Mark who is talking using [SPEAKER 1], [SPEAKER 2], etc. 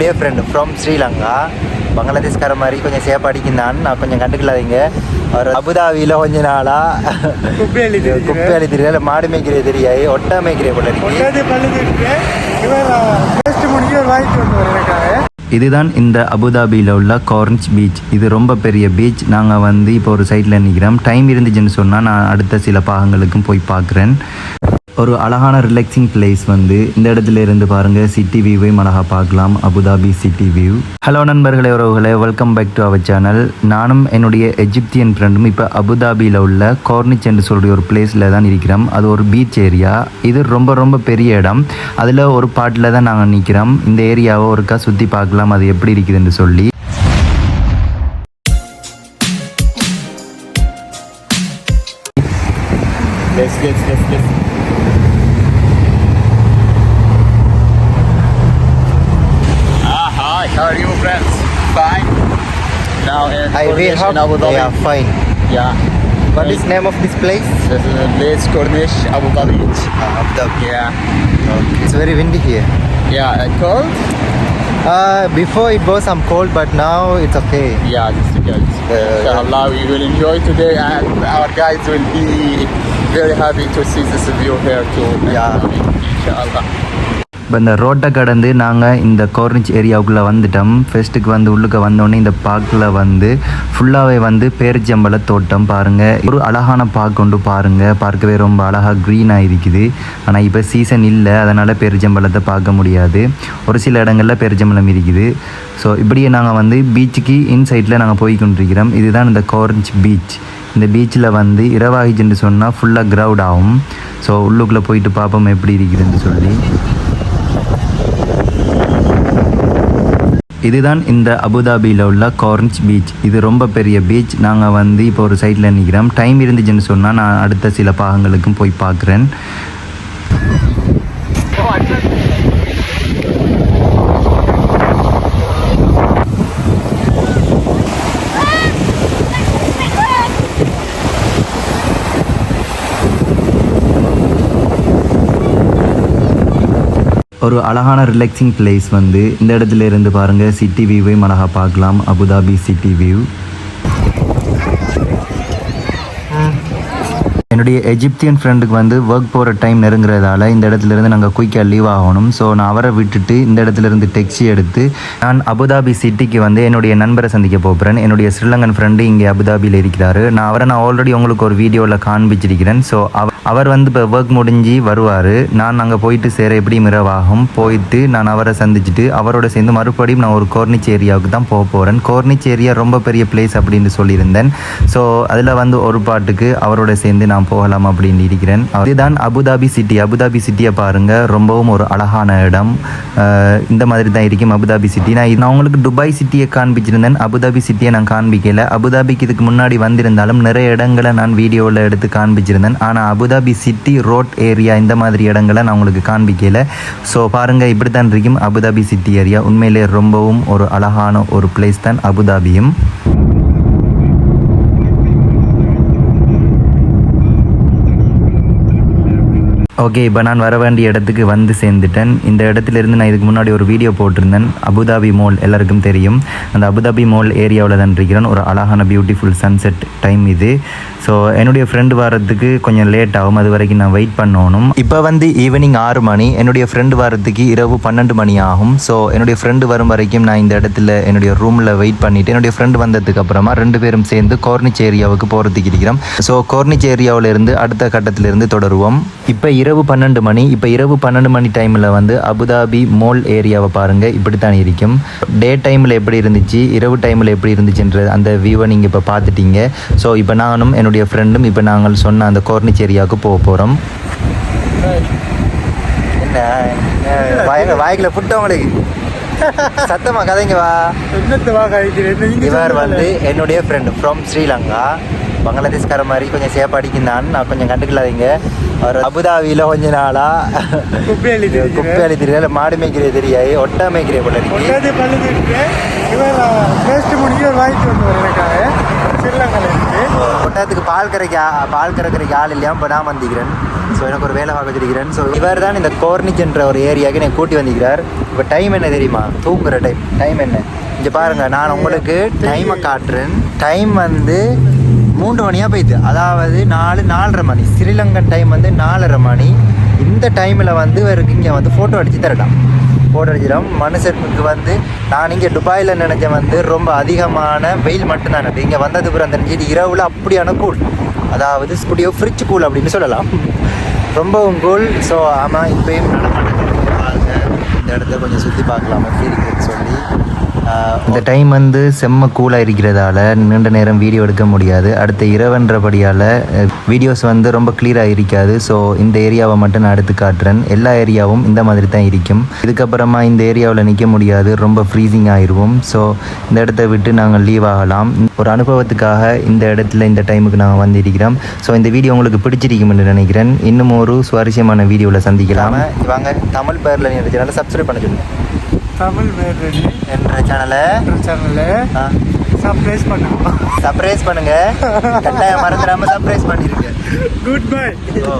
[SPEAKER 1] Day friend from Sri Lanka பங்களாதேஷ்கார மாதிரி கொஞ்சம் சேஃப் அடிக்கிறான் நான் கொஞ்சம் கண்டுக்கலாதீங்க. அவர் அபுதாபியில் கொஞ்ச நாளாக
[SPEAKER 2] குப்பை தெரியுது.
[SPEAKER 1] குப்பை தெரியல மாடு மேய்க்கிறே தெரியாது. ஒட்டா மேய்க்கிறே போல
[SPEAKER 3] இதுதான் இந்த அபுதாபியில் உள்ள கார்ன்ச் பீச் இது ரொம்ப பெரிய பீச் நாங்கள் வந்து இப்போ ஒரு சைடில் நிற்கிறோம் டைம் இருந்துச்சுன்னு சொன்னால் நான் அடுத்த சில பாகங்களுக்கும் போய் பார்க்குறேன். ஒரு அழகான ரிலாக்ஸிங் பிளேஸ் வந்து இந்த இடத்துல இருந்து பாருங்கள் சிட்டி வியூவையும் அழகாக பார்க்கலாம். அபுதாபி சிட்டி வியூ ஹலோ நண்பர்களே உறவுகளே welcome back to our channel நானும் என்னுடைய எஜிப்தியன் ஃப்ரெண்டும் இப்போ அபுதாபியில் உள்ள கார்னிச் என்று சொல்கிற ஒரு பிளேஸில் தான் இருக்கிறோம். அது ஒரு பீச் ஏரியா இது ரொம்ப ரொம்ப பெரிய இடம். அதில் ஒரு பாட்டில் தான் நாங்கள் நிற்கிறோம் இந்த ஏரியாவை ஒருக்கா சுற்றி பார்க்கலாம். அது எப்படி இருக்குதுன்னு சொல்லி.
[SPEAKER 4] Yes, yes, yes, yes. Now in
[SPEAKER 1] I will
[SPEAKER 4] Corniche
[SPEAKER 1] help.
[SPEAKER 4] in Abu Dhabi.
[SPEAKER 1] Yeah, fine.
[SPEAKER 4] Yeah.
[SPEAKER 1] What is name of this place?
[SPEAKER 4] This is the place Corniche, Abu Dhabi.
[SPEAKER 1] Uh, Abu Dhabi.
[SPEAKER 4] Yeah.
[SPEAKER 1] Okay. It's very windy here.
[SPEAKER 4] Yeah, and cold?
[SPEAKER 1] Uh, before it was some cold, but now it's okay.
[SPEAKER 4] Yeah, it's because.
[SPEAKER 1] Uh,
[SPEAKER 4] Inshallah, we will enjoy today and our guides will be very happy to see this view here too.
[SPEAKER 1] Yeah.
[SPEAKER 4] Inshallah.
[SPEAKER 3] இப்போ இந்த ரோட்டை கடந்து நாங்கள் இந்த கோர்னிச் ஏரியாவுக்குள்ளே வந்துட்டோம். ஃபெஸ்ட்டுக்கு வந்து உள்ளுக்க வந்தோடனே இந்த பார்க்கில் வந்து ஃபுல்லாகவே வந்து பேரிச்சம்பள தோட்டம் பாருங்கள் ஒரு அழகான பார்க் கொண்டு பாருங்கள் பார்க்கவே ரொம்ப அழகாக க்ரீனாக இருக்குது. ஆனால் இப்போ சீசன் இல்லை. அதனால் பேரிச்சம்பளத்தை பார்க்க முடியாது. ஒரு சில இடங்களில் பேரிச்சம்பளம் இருக்குது. ஸோ இப்படியே நாங்கள் வந்து பீச்சுக்கு இன்சைட்டில் நாங்கள் போய் கொண்டிருக்கிறோம் இதுதான் இந்த கோர்னிச் பீச் இந்த பீச்சில் வந்து இரவாகிச்சுன்னு சொன்னால் ஃபுல்லாக க்ரௌட் ஆகும். ஸோ உள்ளுக்குள்ளே போயிட்டு பார்ப்போம் எப்படி இருக்குதுன்னு சொல்லி. இதுதான் இந்த அபுதாபியில் உள்ள கார்ன்ஸ் பீச். இது ரொம்ப பெரிய பீச். நாங்கள் வந்து இப்போ ஒரு சைடில் நிற்கிறோம் டைம் இருந்துச்சுன்னு சொன்னால் நான் அடுத்த சில பாகங்களுக்கும் போய் பார்க்குறேன். ஒரு அழகான ரிலாக்ஸிங் பிளேஸ் வந்து இந்த இடத்துல இருந்து பாருங்கள் சிட்டி வியூவையும் அழகாக பார்க்கலாம். அபுதாபி சிட்டி வியூ என்னுடைய எஜிப்தியன் ஃப்ரெண்டுக்கு வந்து ஒர்க் போகிற டைம் நெருங்குறதால இந்த இடத்துல இருந்து நாங்கள் குயிக்காக லீவ் ஆகணும். ஸோ நான் அவரை விட்டுட்டு இந்த இடத்துல இருந்து டெக்ஸி எடுத்து நான் அபுதாபி சிட்டிக்கு வந்து என்னுடைய நண்பரை சந்திக்க போகிறேன் என்னுடைய ஸ்ரீலங்கன் ஃப்ரெண்டு இங்கே அபுதாபியில் இருக்கிறாரு. நான் அவரை நான் ஆல்ரெடி உங்களுக்கு ஒரு வீடியோவில் காண்பிச்சிருக்கிறேன். ஸோ அவர் அவர் வந்து இப்போ ஒர்க் முடிஞ்சு வருவார். நான் அங்கே போயிட்டு சேர எப்படியும் மிரவாகும் போயிட்டு நான் அவரை சந்திச்சுட்டு அவரோட சேர்ந்து மறுபடியும் நான் ஒரு கோர்னிச் ஏரியாவுக்கு தான் போக போகிறேன் கோர்னிச் ஏரியா ரொம்ப பெரிய பிளேஸ் அப்படின்னு சொல்லியிருந்தேன். ஸோ அதில் வந்து ஒரு பாட்டுக்கு அவரோட சேர்ந்து நான் போகலாம் அப்படின்னு இருக்கிறேன். இதுதான் அபுதாபி சிட்டி. அபுதாபி சிட்டியை பாருங்கள் ரொம்பவும் ஒரு அழகான இடம். இந்த மாதிரி தான் இருக்கும் அபுதாபி சிட்டி. நான் நான் உங்களுக்கு துபாய் சிட்டியை காண்பிச்சிருந்தேன். அபுதாபி சிட்டியை நான் காண்பிக்கல. அபுதாபிக்கு இதுக்கு முன்னாடி வந்திருந்தாலும் நிறைய இடங்களை நான் வீடியோவில் எடுத்து காண்பிச்சிருந்தேன். ஆனால் அபுதாபி சிட்டி ரோட் ஏரியா இந்த மாதிரி இடங்களை நான் உங்களுக்கு காண்பிக்கல. ஸோ பாருங்கள் இப்படி தான் இருக்கும் அபுதாபி சிட்டி ஏரியா. உண்மையிலே ரொம்பவும் ஒரு அழகான ஒரு பிளேஸ் தான் அபுதாபியும். ஓகே இப்போ நான் வர வேண்டிய இடத்துக்கு வந்து சேர்ந்துட்டேன். இந்த இடத்துல இருந்து நான் இதுக்கு முன்னாடி ஒரு வீடியோ போட்டிருந்தேன். அபுதாபி மால் எல்லாருக்கும் தெரியும். அந்த அபுதாபி மால் ஏரியாவில் தான் இருக்கிறேன். ஒரு அழகான பியூட்டிஃபுல் சன்செட் டைம் இது. ஸோ என்னுடைய ஃப்ரெண்டு வரதுக்கு கொஞ்சம் லேட் ஆகும். அது வரைக்கும் நான் வெயிட் பண்ணணும். இப்போ வந்து ஈவினிங் ஆறு மணி. என்னுடைய ஃப்ரெண்டு வரதுக்கு இரவு பன்னெண்டு மணி ஆகும். ஸோ என்னுடைய ஃப்ரெண்டு வரும் வரைக்கும் நான் இந்த இடத்துல என்னுடைய ரூமில் வெயிட் பண்ணிவிட்டு என்னுடைய ஃப்ரெண்டு வந்ததுக்கு அப்புறமா ரெண்டு பேரும் சேர்ந்து கோர்னிச் ஏரியாவுக்கு போகிறதுக்கு இருக்கிறோம். ஸோ கோர்னிச் ஏரியாவில் இருந்து அடுத்த கட்டத்திலிருந்து தொடருவோம். இப்போ இரவு பன்னெண்டு மணி. இப்போ இரவு பன்னெண்டு மணி டைமில் வந்து அபுதாபி மோல் ஏரியாவை பாருங்கள் இப்படித்தான் இருக்கும். டே டைமில் எப்படி இருந்துச்சு? இரவு டைமில் எப்படி இருந்துச்சுன்ற அந்த வியூவை நீங்கள் இப்போ பார்த்துட்டீங்க. ஸோ இப்போ நானும் என்னுடைய ஃப்ரெண்டும் இப்போ நாங்கள் சொன்ன அந்த கோர்னிச் ஏரியாவுக்கு போக போகிறோம்
[SPEAKER 1] என்ன? என்ன, வாயில வாய்க்குள்ள புட்ட உங்களுக்கு? சத்தமா கதைங்க வா.
[SPEAKER 2] என்னத்தை வா கழிக்கிறேன்
[SPEAKER 1] இவர் வந்து என்னுடைய ஃப்ரெண்ட் ஃப்ரம் ஸ்ரீலங்கா பங்களாதேஷ்கார மாதிரி கொஞ்சம் சேஃப் அடிக்கிறான் நான் கொஞ்சம் கண்டுக்கலாதீங்க. அவர் அபுதாபியில் கொஞ்ச நாளா
[SPEAKER 2] குப்பை தெரியுது.
[SPEAKER 1] குப்பை தெரியல மாடு மேய்க்கிறே தெரியாது. ஒட்டா மேய்க்கிறே போல இருக்கு.
[SPEAKER 2] வாங்கிட்டு வந்து எனக்காக.
[SPEAKER 1] ஒட்டத்துக்கு பால் கரைக்க பால் கறக்கிறதுக்கு ஆள் இல்லையா? இப்போ நான் வந்திக்கிறேன். ஸோ எனக்கு ஒரு வேலை பார்க்க வச்சிருக்கிறேன் ஸோ இவர் தான் இந்த கோர்னிச்ன்ற ஒரு ஏரியாவுக்கு என்னை கூட்டி வந்திருக்கிறார். இப்போ டைம் என்ன தெரியுமா? தூங்குற டைம் டைம் என்ன? இங்கே பாருங்க நான் உங்களுக்கு டைமை காட்டுறேன். டைம் வந்து மூன்று மணியாக போயிடுது அதாவது நாலு நாலரை மணி. ஸ்ரீலங்கன் டைம் வந்து நாலரை மணி. இந்த டைமில் வந்து இவருக்கு இங்கே வந்து ஃபோட்டோ அடித்து தரலாம். ஃபோட்டோ அடிச்சிடும் மனுஷனுக்கு வந்து நான் இங்கே துபாயில் நினைச்ச வந்து ரொம்ப அதிகமான வெயில் மட்டும்தான் அது இங்கே வந்தது பிறகு தெரிஞ்சு இரவில் அப்படியான கூல் அதாவது ஸ்டுடியோ ஃப்ரிட்ஜ் கூல் அப்படின்னு சொல்லலாம். ரொம்பவும் கூல் ஸோ ஆமாம் இப்போயும் நடமாட்டேன் இந்த இடத்த கொஞ்சம் சுற்றி பார்க்கலாம்? எப்படி இருக்குன்னு சொல்லி.
[SPEAKER 3] இந்த டைம் வந்து செம்ம கூலாக இருக்கிறதால நீண்ட நேரம் வீடியோ எடுக்க முடியாது. அடுத்த இரவுன்றபடியால் வீடியோஸ் வந்து ரொம்ப கிளியராக இருக்காது. ஸோ இந்த ஏரியாவை மட்டும் நான் எடுத்து காட்டுறேன். எல்லா ஏரியாவும் இந்த மாதிரி தான் இருக்கும். இதுக்கப்புறமா இந்த ஏரியாவில் நிற்க முடியாது. ரொம்ப ஃப்ரீசிங் ஆயிடுவோம் ஸோ இந்த இடத்த விட்டு நாங்கள் லீவ் ஆகலாம். ஒரு அனுபவத்துக்காக இந்த இடத்துல இந்த டைமுக்கு நாங்கள் வந்திருக்கிறோம். ஸோ இந்த வீடியோ உங்களுக்கு பிடிச்சிருக்கும்னு நினைக்கிறேன். இன்னும் ஒரு சுவாரஸ்யமான வீடியோவில் சந்திக்கலாம்.
[SPEAKER 1] இவங்க தமிழ் பேரில் நீ சப்ஸ்கிரைப் பண்ண சொல்லுங்கள்
[SPEAKER 2] தமிழ் வேறு
[SPEAKER 1] என்ற சேனலை
[SPEAKER 2] சேனலில் சர்ப்ரைஸ் பண்ணுவோம்
[SPEAKER 1] சர்ப்ரைஸ் பண்ணுங்க. கட்டாயம் மறந்துடாம சர்ப்ரைஸ் பண்ணிருங்க.
[SPEAKER 2] குட் பை
[SPEAKER 1] ஓ.